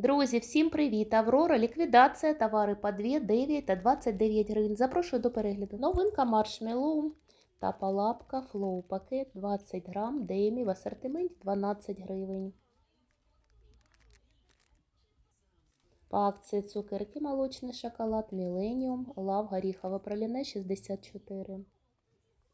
Друзі, всім привіт! Аврора, ліквідація, товари по 2, 9 та 29 гривень. Запрошую до перегляду. Новинка маршмеллоу та палапка флоу пакет 20 грам, демі в асортименті 12 гривень. По акції цукерки молочний шоколад Міленіум, лав горіхове праліне 64.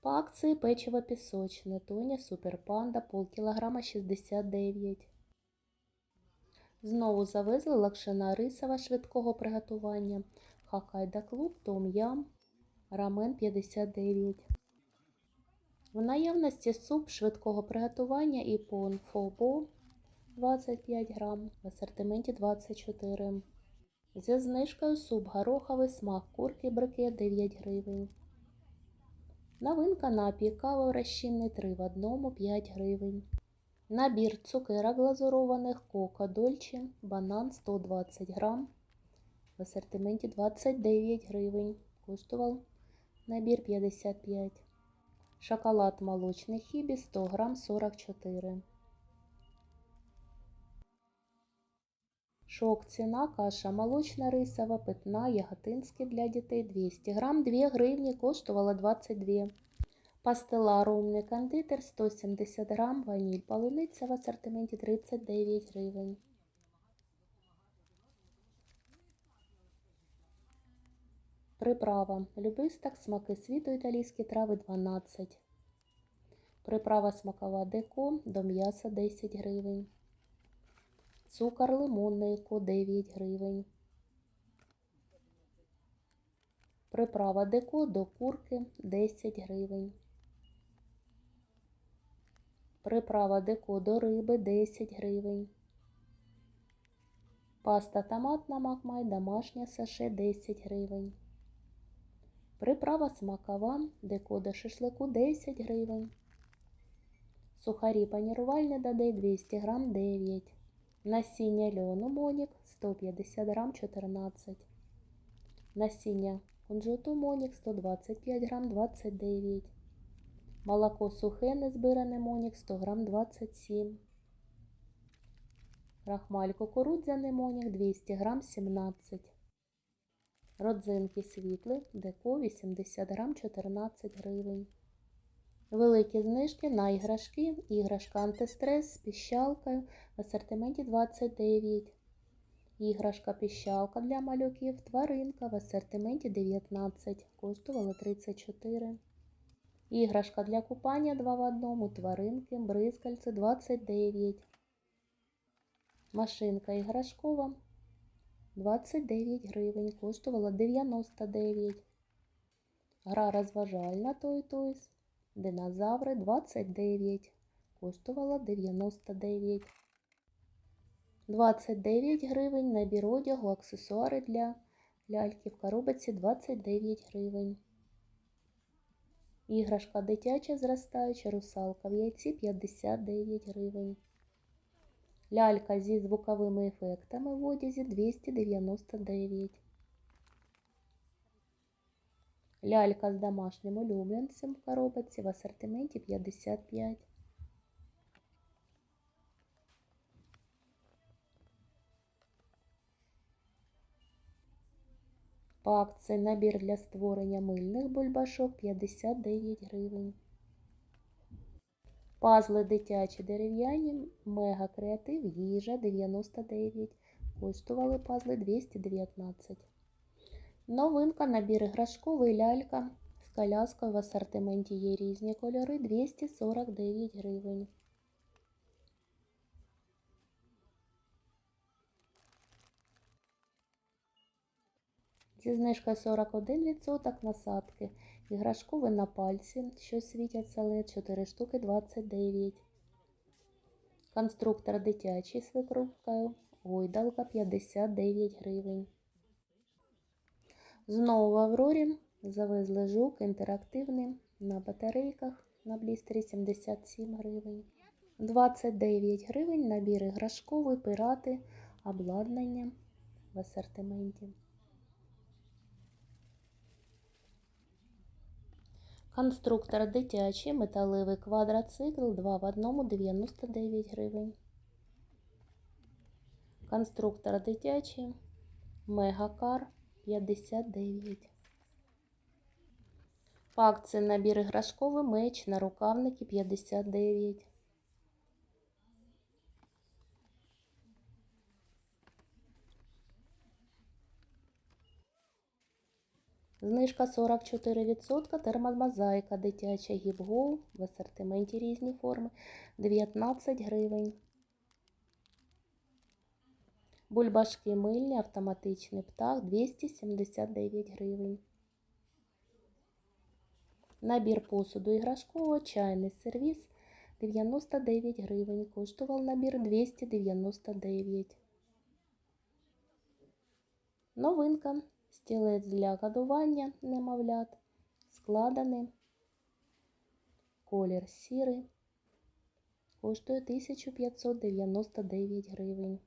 По акції печиво пісочне, Тоня Суперпанда, полкілограма 69. Знову завезли лакшина рисова швидкого приготування, хакайда клуб, том-ям, рамен 59. В наявності суп швидкого приготування і пон фобо 25 грам, в асортименті 24. Зі знижкою суп гороховий смак курки брикет 9 гривень. Новинка напій кава розчинний 3 в одному 5 гривень. Набір цукерок глазурованих Кока Дольче, банан 120 грам. В асортименті 29 гривень. Коштував набір 55. Шоколад молочний хібі 100 грам 44. Шок ціна, каша молочна рисова, питна, яготинський для дітей 200 грам, 2 гривні, коштувала 22. Пастила румний кондитер 170 грам, ваніль полуниця в асортименті 39 гривень. Приправа. Любисток, смаки світу, італійські трави 12. Приправа смакова деко до м'яса 10 гривень. Цукор лимонний ко 9 гривень. Приправа деко до курки 10 гривень. Приправа деко до риби 10 гривень. Паста томатна макмай домашня саше 10 гривень. Приправа смакова деко до шашлику 10 гривень. Сухарі панірувальні додай 200 грам 9. Насіння льону монік 150 грам 14. Насіння кунжуту монік 125 грам 29. Молоко сухе незбиране монік 100 грам 27. Крахмаль кукурудзяний монік 200 грам 17. Родзинки світли, деко 80 грам 14 гривень. Великі знижки на іграшки. Іграшка антистрес з піщалкою в асортименті 29. Іграшка піщалка для малюків, тваринка в асортименті 19. Коштувала 34. Іграшка для купання 2 в 1, тваринки, бризкальце 29. Машинка іграшкова 29 гривень, коштувала 99. Гра розважальна той тойс. Динозаври 29. Коштувала 99. 29 гривень набір одягу, аксесуари для ляльки в коробці 29 гривень. Іграшка дитяча зростаюча русалка в яйці 59 гривень. Лялька зі звуковими ефектами в одязі 299. Лялька з домашнім улюбленцем в коробці в асортименті 55. По акції набір для створення мильних бульбашок 59 гривень. Пазли дитячі дерев'яні, мега креатив, їжа 99. Коштували пазли 219. Новинка набір іграшковий лялька з коляскою в асортименті є різні кольори 249 гривень. Зі знижкою 41% насадки. Іграшкові на пальці, що світяться LED, 4 штуки 29. Конструктор дитячий з викрупкою. Гойдалка 59 гривень. Знову в Аврорі завезли жук інтерактивний на батарейках на блістері 77 гривень. 29 гривень набір іграшковий, пирати, обладнання в асортименті. Конструктор дитячий, металевий квадроцикл 2 в 1 99 гривень. Конструктор дитячий. Мегакар 59. По акції набір іграшковий меч на рукавники 59. Знижка 44%, термомозаїка дитяча гіп-гол в асортименті різні форми 19 гривень. Бульбашки мильні, автоматичний птах 279 гривень. Набір посуду іграшкового, чайний сервіс 99 гривень. Коштував набір 299. Новинка. Стілець для годування немовлят. Складений. Колір сірий. Коштує 1599 гривень.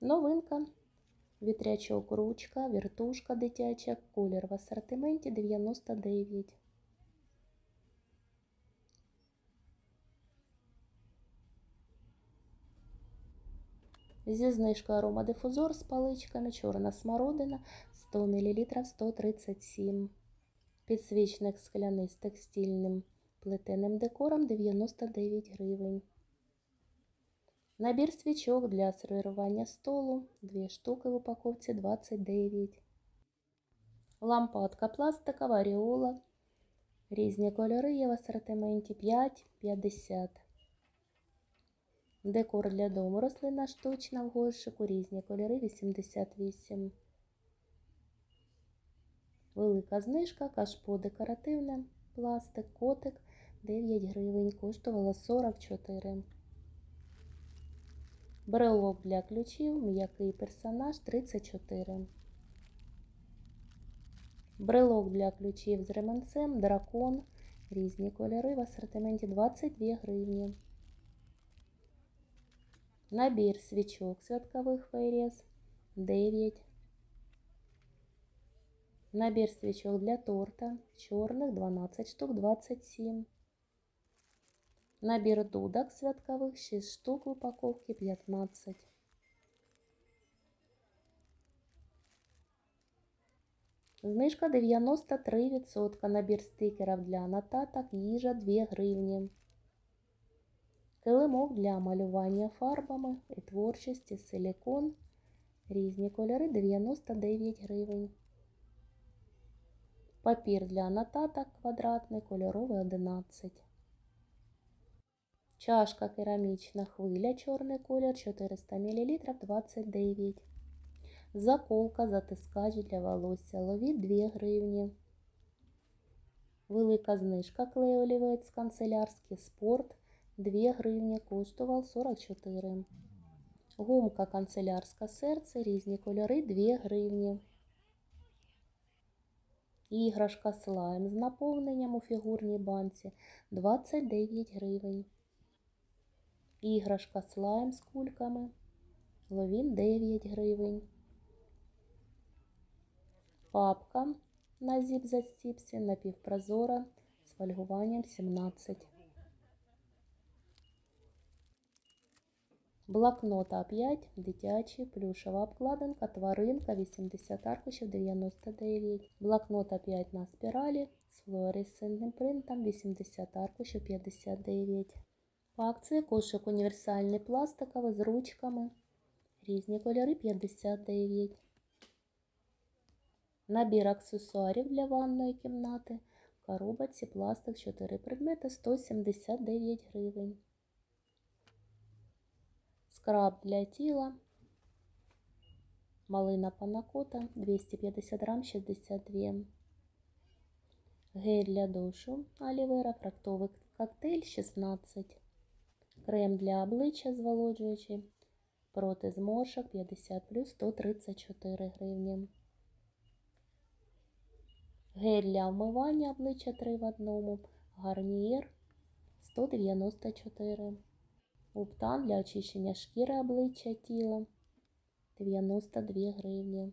Новинка. Вітрячок ручка, віртушка дитяча, колір в асортименті 99. Зі знижкою аромадифузор з паличками, чорна смородина 100 мл 137 Підсвічник скляний з текстильним плетеним декором 99 гривень. Набір свічок для сервірування столу. Дві штуки в упаковці 29. Лампадка пластикова, аріола. Різні кольори є в асортименті 5,50. Декор для дому. Рослина штучна в горщику. Різні кольори 88. Велика знижка. Кашпо декоративне. Пластик, котик 9 гривень. Коштувало 44. Брелок для ключів, м'який персонаж 34. Брелок для ключів з реманцем, дракон, різні кольори в асортименті 22 гривні. Набір свічок святкових фейрес 9. Набір свічок для торта чорних 12 штук 27. Набір дудок святкових 6 штук в упаковці 15. Знижка 93%. Набір стикерів для нотаток їжа 2 гривні. Килимок для малювання фарбами і творчості силікон. Різні кольори 99 гривень. Папір для нотаток квадратний, кольоровий 11. Чашка керамічна хвиля, чорний колір 400 мл 29. Заколка, затискач для волосся. Ловіт 2 гривні. Велика знижка клей олівець канцелярський спорт 2 гривні. Коштував 44. Гумка канцелярська серце, різні кольори 2 гривні. Іграшка слайм з наповненням у фігурній банці 29 гривень. Іграшка слайм з кульками. Ловін 9 гривень. Папка на зіп застіпсі напівпрозора з фольгуванням 17. Блокнот А5, дитячий, плюшева обкладинка, тваринка 80 аркушів 99. Блокнот А5 на спіралі з флуоресцентним принтом 80 аркушів 59. По акції кошик універсальний пластиковий з ручками. Різні кольори 59. Набір аксесуарів для ванної кімнати. В коробці пластик 4 предмети 179 гривень. Скраб для тіла. Малина панакота 250 грам 62. Гель для душу. Алівера, фруктовий коктейль 16. Крем для обличчя зволоджуючий. Проти зморшок 50 плюс 134 гривні. Гель для вмивання обличчя 3 в одному. Гарнієр 194. Уптан для очищення шкіри обличчя тіла 92 гривні.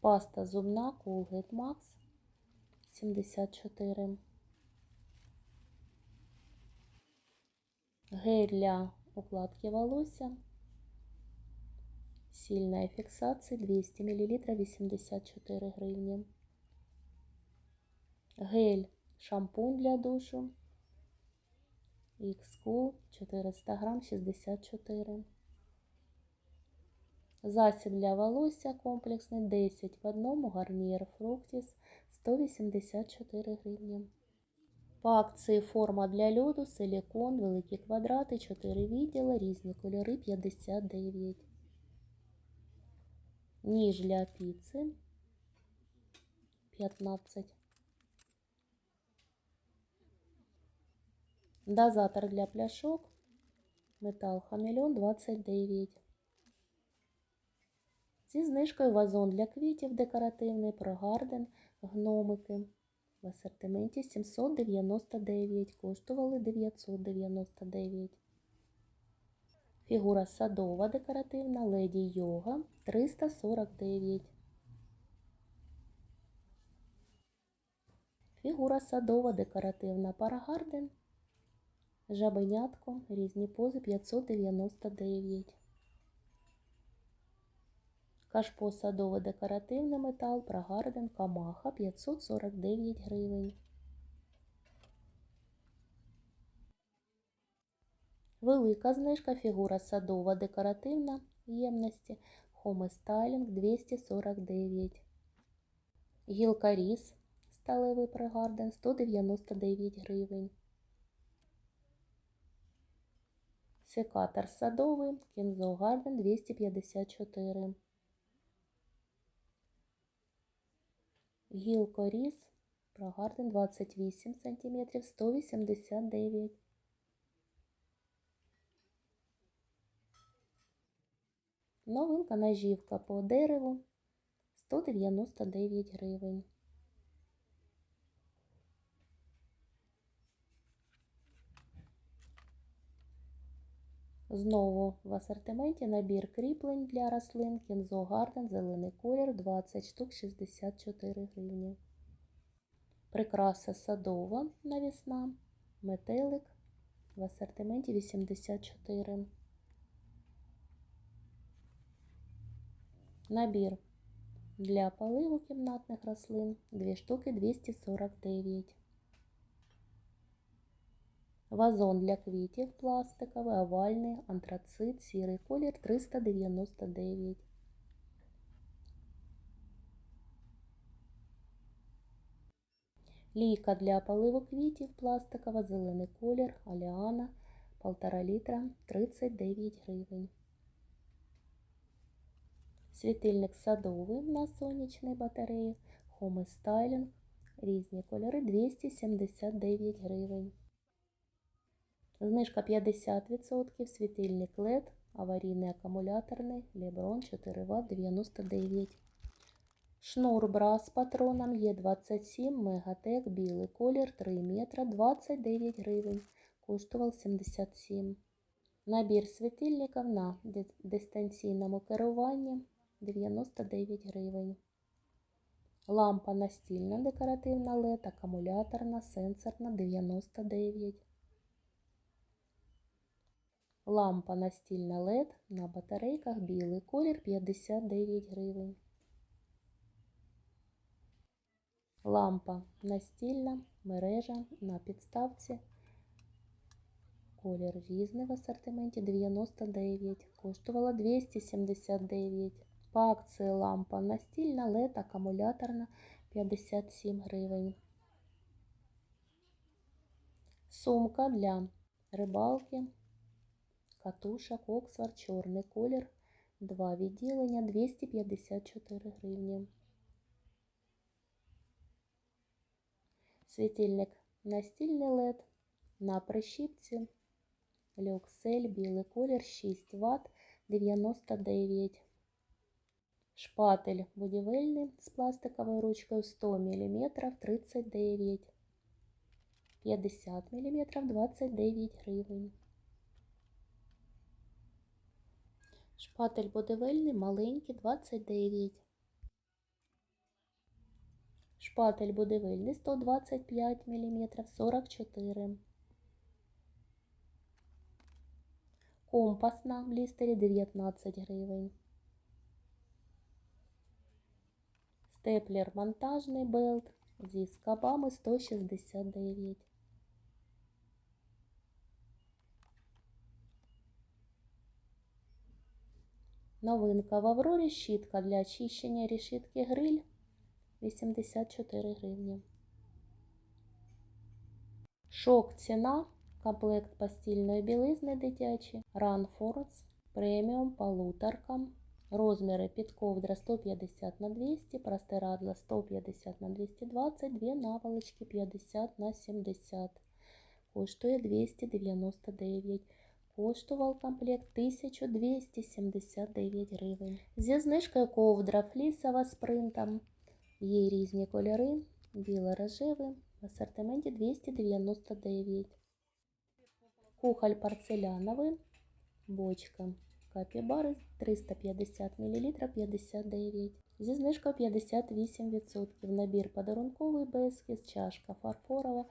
Паста зубна Colgate Max 74. Гель для укладки волосся. Сильная фиксация 200 мл 84 гривні. Гель шампунь для душу. X-Cool 400 грам 64. Засіб для волосся комплексний 10 в одному гарнієр Фруктіс 184 гривні. По акції форма для льоду, силікон, великі квадрати, 4 відділи, різні кольори 59. Ніж для піци 15. Дозатор для пляшок. Метал хамелеон 29. Зі знижкою вазон для квітів декоративний прогарден гномики. В асортименті 799, коштували 999. Фігура садова декоративна, леді йога 349. Фігура садова декоративна парагарден. Жабенятко, різні пози 599. Кашпо садово декоративний метал, Прагарден, Камаха 549 гривень. Велика знижка фігура садова декоративна ємності Home Styling 249. Гілка ріс сталевий Прагарден 199 гривень. Секатор садовий Кінзо Гарден 254. Гілкоріз Прогарден 28 см 189. Новинка нажівка по дереву 199 гривень. Знову в асортименті набір кріплень для рослин Кінзо Гарден, зелений колір 20 штук 64 гривні. Прикраса садова навісна, метелик в асортименті 84. Набір для поливу кімнатних рослин 2 штуки 249. Вазон для квітів пластиковий, овальний, антрацит, сірий колір 399. Лійка для поливу квітів пластикова, зелений колір, аліана, 1,5 літра 39 гривень. Світильник садовий на сонячній батареї, Home Styling, різні кольори 279 гривень. Знижка 50%, світильник LED, аварійний акумуляторний, Леброн 4 Вт 99. Шнур бра з патроном Є27, Мегатек, білий колір 3 метра 29 гривень, коштував 77. Набір світильників на дистанційному керуванні 99 гривень. Лампа настільна декоративна LED, акумуляторна, сенсорна 99 Лампа настільна LED на батарейках білий колір 59 гривень. Лампа настільна мережа на підставці. Колір різний в асортименті 99, коштувала 279. По акції лампа настільна LED акумуляторна 57 гривень. Сумка для рибалки катушок Оксфорд, чорний колір, два відділення 254 гривні. Світильник настільний LED на прищіпці, люксель, білий колір 6 Вт 99. Шпатель будівельний з пластиковою ручкою 100 мм 39, 50 мм 29 гривень. Шпатель будівельний маленький 29. Шпатель будівельний 125 мм 44. Компас на блістері 19 гривень. Степлер монтажний белт зі скобами 169. Новинка в Аврорі щітка для очищення решітки гриль 84 гривні. Шок ціна. Комплект постільної білизни дитячі. Force. Преміум полуторка. Розміри під ковдра 150 на 200, простирадла 150 на 220, дві наволочки 50 на 70. Коштує 299. Коштував комплект 1279 гривень. Зі знижкою ковдра флісова з принтом. Є різні кольори. Біло-рожевий. В асортименті 299. Кухоль порцеляновий. Бочка. Капібари 350 мл 59. Зі знижкою 58%. Набір подарунковий безкіс, чашка фарфорова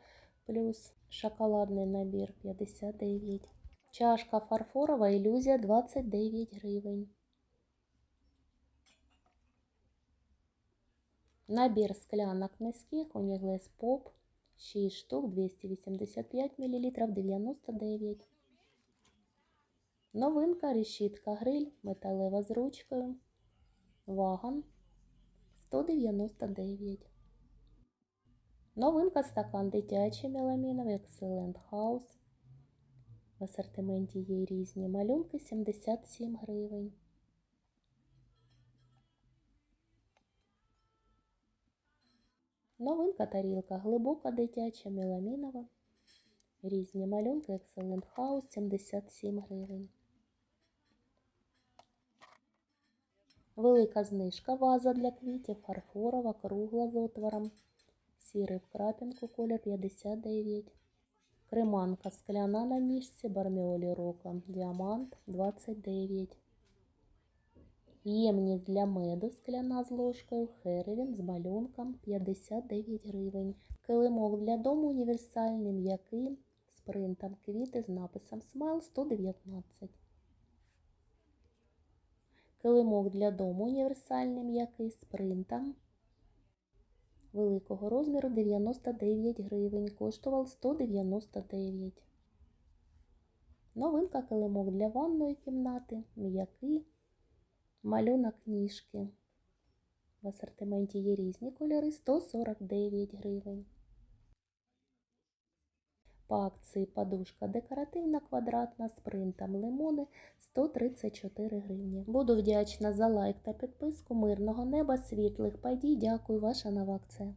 плюс шоколадний набір 59. Чашка фарфорова ілюзія 29 гривень. Набір склянок низьких Уніглес Поп 6 штук 285 мл 99. Новинка решітка гриль металева з ручкою. Вагон 199. Новинка стакан дитячий меламіновий Excellent House. В асортименті є різні малюнки 77 гривень. Новинка тарілка глибока дитяча меламінова. Різні малюнки Excellent House 77 гривень. Велика знижка ваза для квітів, фарфорова, кругла з отвором. Сірий в крапінку колір 59. Креманка скляна на ніжці Барміолі Рока. Діамант 29. Ємність для меду скляна з ложкою. Херевін з малюнком 59 гривень. Килимок для дому універсальний м'який з принтом квіти з написом Смайл 119. Килимок для дому універсальний м'який з принтом великого розміру 99 гривень. Коштував 199. Новинка килимок для ванної кімнати. М'який малюнок ніжки. В асортименті є різні кольори 149 гривень. По акції подушка декоративна квадратна з принтом лимони 134 гривні. Буду вдячна за лайк та підписку. Мирного неба, світлих подій. Дякую, ваша нова акція.